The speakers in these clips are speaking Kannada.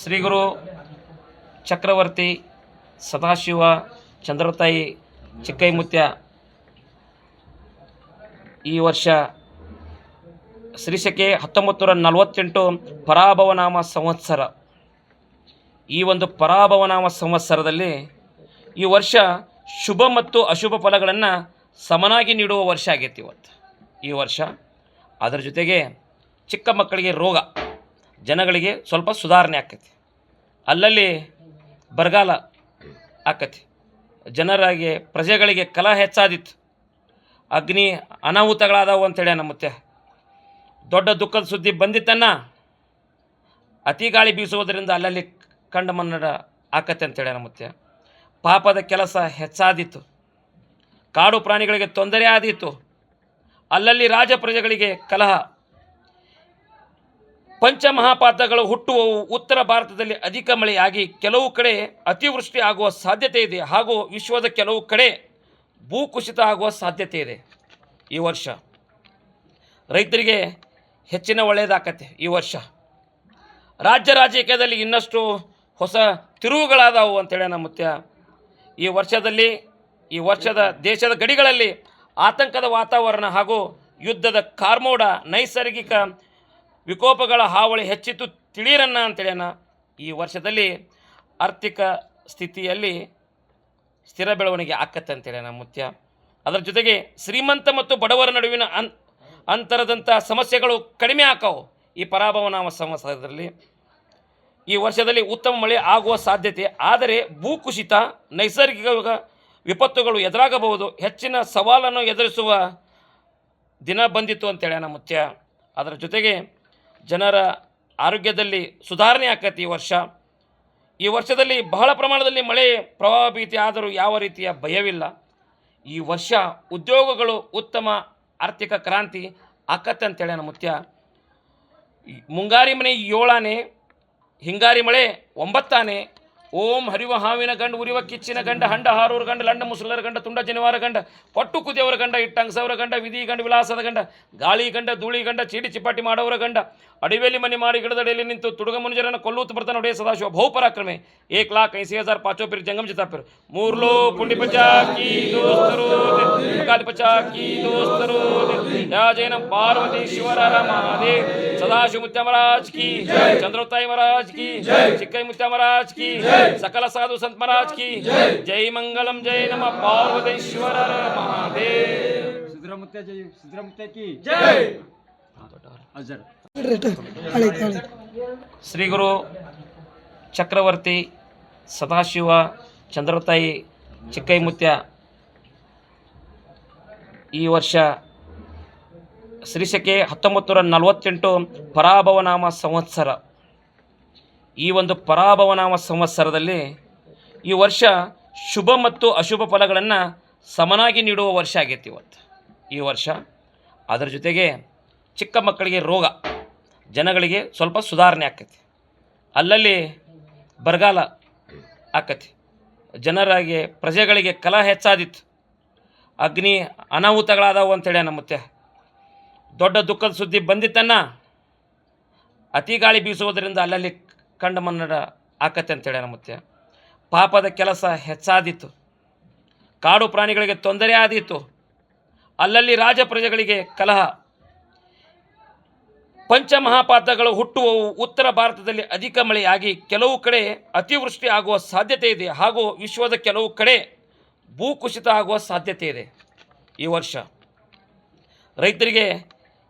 ಶ್ರೀ ಗುರು ಚಕ್ರವರ್ತಿ ಸದಾಶಿವ ಚಂದ್ರತಾಯಿ ಚಿಕ್ಕೈಮುತ್ಯ ಈ ವರ್ಷ ಶ್ರೀಶಕೆ ಹತ್ತೊಂಬತ್ತು ನೂರ ನಲವತ್ತೆಂಟು ಪರಾಭವನಾಮ ಸಂವತ್ಸರ. ಈ ಒಂದು ಪರಾಭವನಾಮ ಸಂವತ್ಸರದಲ್ಲಿ ಈ ವರ್ಷ ಶುಭ ಮತ್ತು ಅಶುಭ ಫಲಗಳನ್ನು ಸಮನಾಗಿ ನೀಡುವ ವರ್ಷ ಆಗೈತಿ ಇವತ್ತು. ಈ ವರ್ಷ ಅದರ ಜೊತೆಗೆ ಚಿಕ್ಕ ಮಕ್ಕಳಿಗೆ ರೋಗ. ಜನಗಳಿಗೆ ಸ್ವಲ್ಪ ಸುಧಾರಣೆ ಆಕೈತಿ. ಅಲ್ಲಲ್ಲಿ ಬರಗಾಲ ಆಕತಿ. ಜನರಾಗಿ, ಪ್ರಜೆಗಳಿಗೆ ಕಲಹ ಹೆಚ್ಚಾದಿತ್ತು. ಅಗ್ನಿ ಅನಾಹುತಗಳಾದವು ಅಂತೇಳಿ ನಮ್ಮ ಮುತ್ತೆ. ದೊಡ್ಡ ದುಃಖದ ಸುದ್ದಿ ಬಂದಿತ್ತನ್ನ ಅತಿ ಗಾಳಿ ಬೀಸುವುದರಿಂದ ಅಲ್ಲಲ್ಲಿ ಕಂಡ ಮನ್ನಡ ಆಕತ್ತೆ ಅಂತೇಳಿ ನಮ್ಮ ಮುತ್ತೆ. ಪಾಪದ ಕೆಲಸ ಹೆಚ್ಚಾದಿತ್ತು. ಕಾಡು ಪ್ರಾಣಿಗಳಿಗೆ ತೊಂದರೆ ಆದಿತ್ತು. ಅಲ್ಲಲ್ಲಿ ರಾಜ ಪ್ರಜೆಗಳಿಗೆ ಕಲಹ ಪಂಚಮಹಾಪಾತಗಳು ಹುಟ್ಟುವವು ಉತ್ತರ ಭಾರತದಲ್ಲಿ ಅಧಿಕ ಮಳೆಯಾಗಿ ಕೆಲವು ಕಡೆ ಅತಿವೃಷ್ಟಿ ಆಗುವ ಸಾಧ್ಯತೆ ಇದೆ. ಹಾಗೂ ವಿಶ್ವದ ಕೆಲವು ಕಡೆ ಭೂಕುಸಿತ ಆಗುವ ಸಾಧ್ಯತೆ ಇದೆ ಈ ವರ್ಷ. ರೈತರಿಗೆ ಹೆಚ್ಚಿನ ಒಳ್ಳೆಯದಾಗತ್ತೆ ಈ ವರ್ಷ. ರಾಜ್ಯ ರಾಜಕೀಯದಲ್ಲಿ ಇನ್ನಷ್ಟು ಹೊಸ ತಿರುವುಗಳಾದವು ಅಂತೇಳಿ ನಮ್ಮ ಮುತ್ಯ ಈ ವರ್ಷದಲ್ಲಿ, ಈ ವರ್ಷದ ದೇಶದ ಗಡಿಗಳಲ್ಲಿ ಆತಂಕದ ವಾತಾವರಣ ಹಾಗೂ ಯುದ್ಧದ ಕಾರ್ಮೋಡ ನೈಸರ್ಗಿಕ ವಿಕೋಪಗಳ ಹಾವಳಿ ಹೆಚ್ಚಿತು ತಿಳಿಯರನ್ನ ಅಂತೇಳ್ಯಾನ ಈ ವರ್ಷದಲ್ಲಿ ಆರ್ಥಿಕ ಸ್ಥಿತಿಯಲ್ಲಿ ಸ್ಥಿರ ಬೆಳವಣಿಗೆ ಆಕತ್ತೆ ಅಂತೇಳ್ಯಾನ ಮುತ್ಯ? ಅದರ ಜೊತೆಗೆ ಶ್ರೀಮಂತ ಮತ್ತು ಬಡವರ ನಡುವಿನ ಅನ್ ಅಂತರದಂಥ ಸಮಸ್ಯೆಗಳು ಕಡಿಮೆ ಆಕವು. ಈ ಪರಾಭವನ ಸಂವತ್ಸರದಲ್ಲಿ ಈ ವರ್ಷದಲ್ಲಿ ಉತ್ತಮ ಮಳೆ ಆಗುವ ಸಾಧ್ಯತೆ. ಆದರೆ ಭೂಕುಸಿತ, ನೈಸರ್ಗಿಕ ವಿಪತ್ತುಗಳು ಎದುರಾಗಬಹುದು. ಹೆಚ್ಚಿನ ಸವಾಲನ್ನು ಎದುರಿಸುವ ದಿನ ಬಂದಿತ್ತು ಅಂತೇಳಿ ನಮ್ಮ ಮುತ್ಯ? ಅದರ ಜೊತೆಗೆ ಜನರ ಆರೋಗ್ಯದಲ್ಲಿ ಸುಧಾರಣೆ ಆಕತಿ ಈ ವರ್ಷ. ಈ ವರ್ಷದಲ್ಲಿ ಬಹಳ ಪ್ರಮಾಣದಲ್ಲಿ ಮಳೆ ಪ್ರವಾಹ ಭೀತಿ ಆದರೂ ಯಾವ ರೀತಿಯ ಭಯವಿಲ್ಲ. ಈ ವರ್ಷ ಉದ್ಯೋಗಗಳು ಉತ್ತಮ, ಆರ್ಥಿಕ ಕ್ರಾಂತಿ ಆಕತ್ತೆ ಅಂತೇಳಿ ನಮ್ಮ ಮುತ್ಯ. ಮುಂಗಾರಿ ಮನೆ ಏಳಾನೆ, ಹಿಂಗಾರಿ ಮಳೆ ಒಂಬತ್ತಾನೆ ಓಂ ಹರಿವ ಹಾವಿನ ಗಂಡ ಉರಿವ ಕಿಚ್ಚಿನ ಗಂಡ ಹಂಡ ಹಾರೂರ ಗಂಡ ಲಂಡ ಮುಸುಲರ ಗಂಡ ತುಂಡ ಜನಿವಾರ ಗಂಡ ಪಟ್ಟು ಕುದಿಯವರ ಗಂಡ ಇಟ್ಟಂಗಸವರ ಗಂಡ ವಿಧಿ ಗಂಡ ವಿಲಾಸದ ಗಂಡ ಗಾಳಿ ಗಂಡ ಧೂಳಿ ಗಂಡ ಚೀಟಿ ಚಿಪಾಟಿ ಮಾಡೋರ ಗಂಡ ಅಡಿವೆಯಲ್ಲಿ ಮನೆ ಮಾಡಿ ಗಿಡದಡಿಯಲ್ಲಿ ನಿಂತು ತುಡುಗ ಮುನಿಜರನ್ನು ಕೊಲ್ಲೂತು ಬರ್ತಾನೆ ಒಡೆಯ ಸದಾಶಿವ ಬಹುಪರಾಕ್ರಮೆ ಏಕ್ ಲಾಖ ಐಸಿ ಹಜಾರ್ ಪಾಚೋ ಪಿರ್ ಜಂಗಮ್ ಜಿತಾಪಿರ್ ಮೂರ್ ಲೋ ಪುಂಡಿ ಪಚಾಕಿ ದೋಸ್ತರು ಕಾಲಿ ಪಚಾಕಿ ದೋಸ್ತರು ಯಾ ಜೈನ ಪಾರ್ವತಿ ಶಿವರ ಮಹಾದೇವ್ ಸದಾಶಿವ ಮುತ್ಯ ಮಹಾರಾಜ್ ಕಿ ಚಂದ್ರತಾಯಿ ಮಹಾರಾಜ್ ಕಿ ಚಿಕ್ಕೈ ಮುತ್ಯ ಮಹಾರಾಜ್ ಕಿ ಸಕಲ ಸಾಧು ಸಂತ ಮಹಾರಾಜ್ ಕಿ ಜೈ ಮಂಗಲಂ ಜೈ ನಮ ಪಾರ್ವತೇಶ್ವರ ಮಹಾದೇವ್ ಸಿದ್ದರಾಮಯ್ಯ ಜೈ ಸಿದ್ದರಾಮಯ್ಯ ಕಿ ಹಳಿ ಶ್ರೀ ಗುರು ಚಕ್ರವರ್ತಿ ಸದಾಶಿವ ಚಂದ್ರತಾಯಿ ಚಿಕ್ಕೈಮುತ್ಯ ಈ ವರ್ಷ ಶ್ರೀಶಕೆ ಹತ್ತೊಂಬತ್ತು ನೂರ ನಲವತ್ತೆಂಟು ಪರಾಭವನಾಮ ಸಂವತ್ಸರ. ಈ ಒಂದು ಪರಾಭವನಾಮ ಸಂವತ್ಸರದಲ್ಲಿ ಈ ವರ್ಷ ಶುಭ ಮತ್ತು ಅಶುಭ ಫಲಗಳನ್ನು ಸಮನಾಗಿ ನೀಡುವ ವರ್ಷ ಆಗೈತಿ ಇವತ್ತು. ಈ ವರ್ಷ ಅದರ ಜೊತೆಗೆ ಚಿಕ್ಕ ಮಕ್ಕಳಿಗೆ ರೋಗ, ಜನಗಳಿಗೆ ಸ್ವಲ್ಪ ಸುಧಾರಣೆ ಆಕೈತಿ. ಅಲ್ಲಲ್ಲಿ ಬರಗಾಲ ಆಕತಿ. ಜನರಾಗಿ ಪ್ರಜೆಗಳಿಗೆ ಕಲಹ ಹೆಚ್ಚಾದಿತ್ತು. ಅಗ್ನಿ ಅನಾಹುತಗಳಾದವು ಅಂತೇಳಿ ನಮ್ಮ ಮುತ್ತೆ. ದೊಡ್ಡ ದುಃಖದ ಸುದ್ದಿ ಬಂದಿತ್ತನ್ನ? ಅತಿ ಗಾಳಿ ಬೀಸುವುದರಿಂದ ಅಲ್ಲಲ್ಲಿ ಕಂಡ ಮನ್ನಡ ಆಕತ್ತೆ ಅಂತೇಳಿ ನಮ್ಮ ಮುತ್ತೆ ಪಾಪದ ಕೆಲಸ ಹೆಚ್ಚಾದಿತ್ತು ಕಾಡು ಪ್ರಾಣಿಗಳಿಗೆ ತೊಂದರೆ ಆದೀತು. ಅಲ್ಲಲ್ಲಿ ರಾಜ ಪ್ರಜೆಗಳಿಗೆ ಕಲಹ. ಪಂಚಮಹಾಪಾತಗಳು ಹುಟ್ಟುವವು ಉತ್ತರ ಭಾರತದಲ್ಲಿ ಅಧಿಕ ಮಳೆಯಾಗಿ ಕೆಲವು ಕಡೆ ಅತಿವೃಷ್ಟಿ ಆಗುವ ಸಾಧ್ಯತೆ ಇದೆ ಹಾಗೂ ವಿಶ್ವದ ಕೆಲವು ಕಡೆ ಭೂಕುಸಿತ ಆಗುವ ಸಾಧ್ಯತೆ ಇದೆ ಈ ವರ್ಷ. ರೈತರಿಗೆ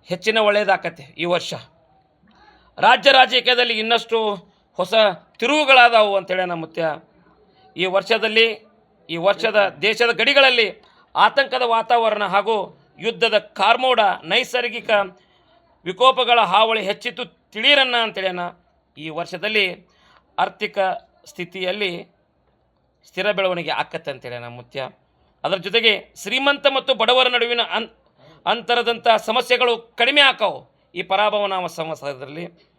ಹೆಚ್ಚಿನ ಒಳ್ಳೆಯದಾಕತ್ತೆ ಈ ವರ್ಷ. ರಾಜ್ಯ ರಾಜಕೀಯದಲ್ಲಿ ಇನ್ನಷ್ಟು ಹೊಸ ತಿರುವುಗಳಾದವು ಅಂತೇಳಿ ನಮ್ಮ ಮುತ್ಯ ಈ ವರ್ಷದಲ್ಲಿ, ಈ ವರ್ಷದ ದೇಶದ ಗಡಿಗಳಲ್ಲಿ ಆತಂಕದ ವಾತಾವರಣ ಹಾಗೂ ಯುದ್ಧದ ಕಾರ್ಮೋಡ ನೈಸರ್ಗಿಕ ವಿಕೋಪಗಳ ಹಾವಳಿ ಹೆಚ್ಚಿತು ತಿಳಿಯರನ್ನ ಅಂತೇಳ್ಯಾನ ಈ ವರ್ಷದಲ್ಲಿ ಆರ್ಥಿಕ ಸ್ಥಿತಿಯಲ್ಲಿ ಸ್ಥಿರ ಬೆಳವಣಿಗೆ ಆಕತ್ತೆ ನಮ್ಮ ಮುತ್ಯ ಅದರ ಜೊತೆಗೆ ಶ್ರೀಮಂತ ಮತ್ತು ಬಡವರ ನಡುವಿನ ಅನ್ ಅಂತರದಂಥ ಸಮಸ್ಯೆಗಳು ಕಡಿಮೆ ಆಕವು ಈ ಪರಾಭವನಾಮ ಸಂವತ್ಸರದಲ್ಲಿ.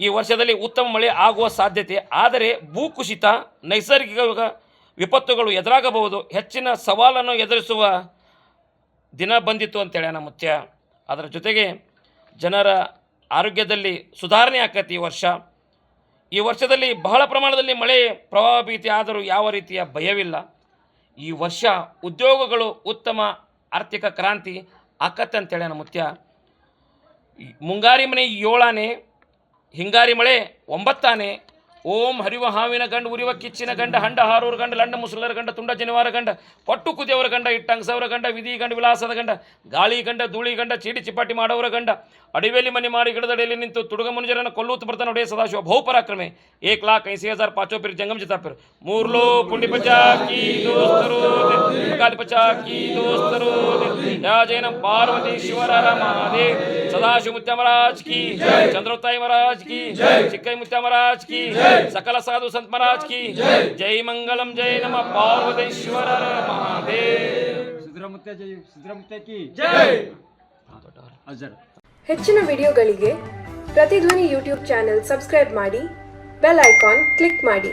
ಈ ವರ್ಷದಲ್ಲಿ ಉತ್ತಮ ಮಳೆ ಆಗುವ ಸಾಧ್ಯತೆ. ಆದರೆ ಭೂಕುಸಿತ, ನೈಸರ್ಗಿಕ ವಿಪತ್ತುಗಳು ಎದುರಾಗಬಹುದು. ಹೆಚ್ಚಿನ ಸವಾಲನ್ನು ಎದುರಿಸುವ ದಿನ ಬಂದಿತ್ತು ಅಂತೇಳಿ ನಮ್ಮ ಮುಖ್ಯ ಅದರ ಜೊತೆಗೆ ಜನರ ಆರೋಗ್ಯದಲ್ಲಿ ಸುಧಾರಣೆ ಆಕತಿ ಈ ವರ್ಷ. ಈ ವರ್ಷದಲ್ಲಿ ಬಹಳ ಪ್ರಮಾಣದಲ್ಲಿ ಮಳೆ ಪ್ರಭಾವ ಭೀತಿ ಆದರೂ ಯಾವ ರೀತಿಯ ಭಯವಿಲ್ಲ. ಈ ವರ್ಷ ಉದ್ಯೋಗಗಳು ಉತ್ತಮ ಆರ್ಥಿಕ ಕ್ರಾಂತಿ ಆಕತ್ತೆ ಅಂತೇಳಿ ನಮ್ಮ ಮುತ್ಯ. ಮುಂಗಾರಿ ಮನೆ ಏಳಾನೆ ಹಿಂಗಾರಿ ಮಳೆ ಒಂಬತ್ತಾನೆ ಓಂ ಹರಿವ ಹಾವಿನ ಗಂಡ, ಉರಿವ ಕಿಚ್ಚಿನ ಗಂಡ, ಹಂಡ ಹಾರೂರ ಗಂಡ, ಲಂಡ ಮುಸುಲರ ಗಂಡ, ತುಂಡ ಜನಿವಾರ ಗಂಡ, ಪಟ್ಟು ಕುದಿಯವರ ಗಂಡ, ಇಟ್ಟಂಗಸವರ ಗಂಡ, ವಿಧಿ ಗಂಡ, ವಿಲಾಸದ ಗಂಡ, ಗಾಳಿ ಗಂಡ, ಧೂಳಿ ಗಂಡ ಚೀಡಿ ಚಿಪಾಟಿ ಮಾಡೋರ ಗಂಡ ಅಡಿವೇಲಿ ಮನೆ ಮಾಡಿ ಗಿಡದಡಿಯಲ್ಲಿ ನಿಂತು ತುಡುಗ ಮುನಿಜರನ್ನು ಕೊಲ್ಲೂತು ಬರ್ತಾನೆ ಒಡೆಯ ಸದಾಶಿವ ಬಹುಪರಾಕ್ರಮೆ ಏಕ್ ಲಾಖ್ ಐಸಿ ಹಜಾರ್ ಪಾಚೋ ಜಂಗಮ್ ಜಿತಾಪಿರ್. ಮೂರ್ಲೋ ಪುಂಡಿ ಪಚಾಕಿ ದೋಸ್ತರು ಪಚಾಕಿ ದೋಸ್ತರು ಯಾ ಜೈನ ಪಾರ್ವತಿ ಶಿವರ ಮಹಾದೇವ್ ಸದಾಶಿವ ಮುತ್ಯ ಮಹಾರಾಜ್ ಕಿ ಚಂದ್ರೋತ್ತಾಯಿ ಮಹಾರಾಜ್ ಕಿ ಚಿಕ್ಕೈ ಮುತ್ಯ ಮಹಾರಾಜ್ ಕಿ ಸಕಲ ಸಾಧು ಸಂತ ಮಹಾರಾಜ್ ಕಿ ಜೈ. ಮಂಗಲಂ ಜೈ ನಮ. ಪಾರ್ವತೇಶ್ವರ ಮಹಾದೇವ್. ಜೈ ಕಿ ಜೈ. ಹೆಚ್ಚಿನ ವಿಡಿಯೋಗಳಿಗೆ ಪ್ರತಿಧ್ವನಿ ಯೂಟ್ಯೂಬ್ ಚಾನೆಲ್ ಸಬ್ಸ್ಕ್ರೈಬ್ ಮಾಡಿ ಬೆಲ್ ಐಕಾನ್ ಕ್ಲಿಕ್ ಮಾಡಿ.